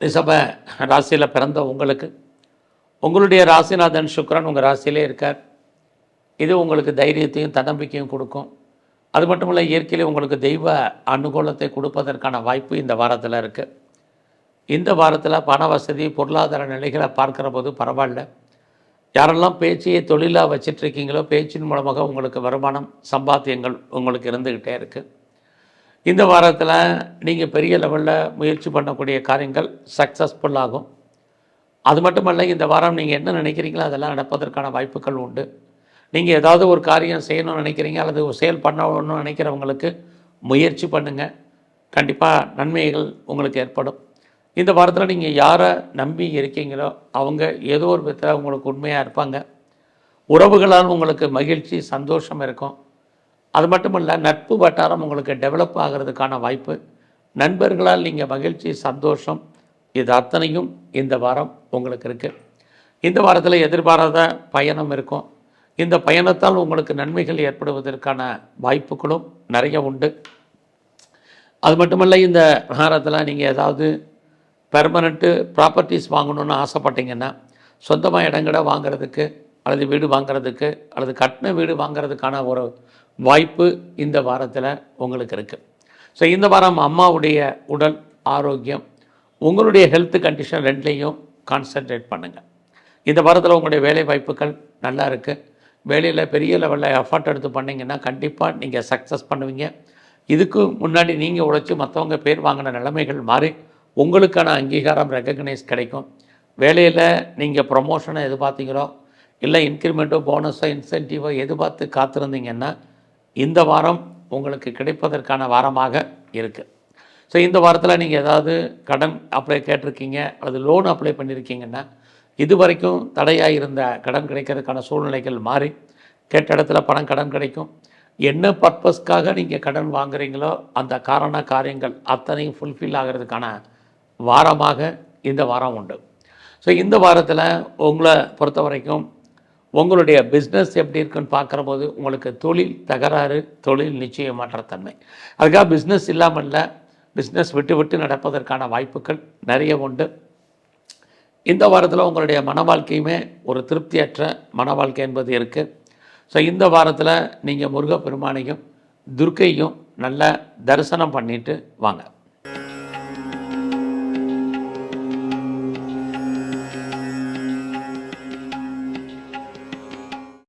ரிஷப ராசியில் பிறந்த உங்களுக்கு. உங்களுடைய ராசிநாதன் சுக்ரன் உங்கள் ராசியிலே இருக்கார். இது உங்களுக்கு தைரியத்தையும் தன்னம்பிக்கையும் கொடுக்கும். அது மட்டும் இல்லை இயற்கையிலே உங்களுக்கு தெய்வ அனுகூலத்தை கொடுப்பதற்கான வாய்ப்பு இந்த வாரத்தில் இருக்குது இந்த வாரத்தில் பண வசதி பொருளாதார நிலைகளை பார்க்குற போது பரவாயில்ல. யாரெல்லாம் பேச்சையை தொழிலாக வச்சிட்ருக்கீங்களோ பேச்சின் மூலமாக உங்களுக்கு வருமானம் சம்பாத்தியங்கள் உங்களுக்கு இருந்துக்கிட்டே இருக்குது இந்த வாரத்தில் நீங்கள் பெரிய லெவலில் முயற்சி பண்ணக்கூடிய காரியங்கள் சக்ஸஸ்ஃபுல் ஆகும். அது மட்டுமல்ல இந்த வாரம் நீங்கள் என்ன நினைக்கிறீங்களோ அதெல்லாம் நடப்பதற்கான வாய்ப்புகள் உண்டு. நீங்கள் ஏதாவது ஒரு காரியம் செய்யணும்னு நினைக்கிறீங்க அல்லது ஒரு செயல் பண்ணணும்னு நினைக்கிறவங்களுக்கு முயற்சி பண்ணுங்கள் கண்டிப்பாக நன்மைகள் உங்களுக்கு ஏற்படும். இந்த வாரத்தில் நீங்கள் யாரை நம்பி இருக்கீங்களோ அவங்க ஏதோ ஒரு விதத்தில் உங்களுக்கு உண்மையாக இருப்பாங்க. உறவுகளால் உங்களுக்கு மகிழ்ச்சி சந்தோஷம் இருக்கும். அது மட்டும் இல்லை நட்பு வட்டாரம் உங்களுக்கு டெவலப் ஆகிறதுக்கான வாய்ப்பு. நண்பர்களால் நீங்கள் மகிழ்ச்சி சந்தோஷம் இது அத்தனையும் இந்த வாரம் உங்களுக்கு இருக்குது இந்த வாரத்தில் எதிர்பாராத பயணம் இருக்கும். இந்த பயணத்தால் உங்களுக்கு நன்மைகள் ஏற்படுவதற்கான வாய்ப்புகளும் நிறைய உண்டு. அது மட்டுமல்ல இந்த வாரத்தில் நீங்கள் ஏதாவது பெர்மனண்ட்டு ப்ராப்பர்ட்டிஸ் வாங்கணும்னு ஆசைப்பட்டீங்கன்னா சொந்தமாக இடங்களை வாங்குறதுக்கு அல்லது வீடு வாங்குறதுக்கு அல்லது கட்டின வீடு வாங்குறதுக்கான ஒரு வாய்ப்பு இந்த வாரத்தில் உங்களுக்கு இருக்குது ஸோ இந்த வாரம் அம்மாவுடைய உடல் ஆரோக்கியம் உங்களுடைய ஹெல்த் கண்டிஷன் ரெண்டுலேயும் கான்சென்ட்ரேட் பண்ணுங்கள் இந்த வாரத்தில் உங்களுடைய வேலை வாய்ப்புகள் நல்லா இருக்குது வேலையில் பெரிய லெவலில் எஃபர்ட் எடுத்து பண்ணிங்கன்னா கண்டிப்பாக நீங்கள் சக்ஸஸ் பண்ணுவீங்க. இதுக்கு முன்னாடி நீங்கள் உழைச்சி மற்றவங்க பேர் வாங்கின நிலைமைகள் மாறி உங்களுக்கான அங்கீகாரம் ரெக்கக்னைஸ் கிடைக்கும். வேலையில் நீங்கள் ப்ரொமோஷனை எதிர்பார்த்தீங்களோ இல்லை இன்க்ரிமெண்ட்டோ போனஸோ இன்சென்டிவோ எதிர்பார்த்து காத்திருந்தீங்கன்னா இந்த வாரம் உங்களுக்கு கிடைப்பதற்கான வாரமாக இருக்குது ஸோ இந்த வாரத்தில் நீங்கள் ஏதாவது கடன் அப்ளை கேட்டிருக்கீங்க அல்லது லோன் அப்ளை பண்ணியிருக்கீங்கன்னா இது வரைக்கும் தடையாக இருந்த கடன் கிடைக்கிறதுக்கான சூழ்நிலைகள் மாறி கேட்ட இடத்துல பணம் கடன் கிடைக்கும். என்ன பர்பஸ்க்காக நீங்கள் கடன் வாங்குறீங்களோ அந்த காரண காரியங்கள் அத்தனையும் ஃபுல்ஃபில் ஆகிறதுக்கான வாரமாக இந்த வாரம் உண்டு. ஸோ இந்த வாரத்தில் உங்களை பொறுத்த வரைக்கும் உங்களுடைய பிஸ்னஸ் எப்படி இருக்குன்னு பார்க்குற போது உங்களுக்கு தொழில் தகராறு தொழில் நிச்சயமற்ற தன்மை. அதுக்காக பிஸ்னஸ் இல்லாமல் இல்லை பிஸ்னஸ் விட்டு விட்டு நடப்பதற்கான வாய்ப்புகள் நிறைய உண்டு. இந்த வாரத்தில் உங்களுடைய மன வாழ்க்கையுமே ஒரு திருப்தியற்ற மன வாழ்க்கை என்பது இருக்குது ஸோ இந்த வாரத்தில் நீங்கள் முருகப்பெருமானையும் துர்க்கையும் நல்ல தரிசனம் பண்ணிட்டு வாங்க.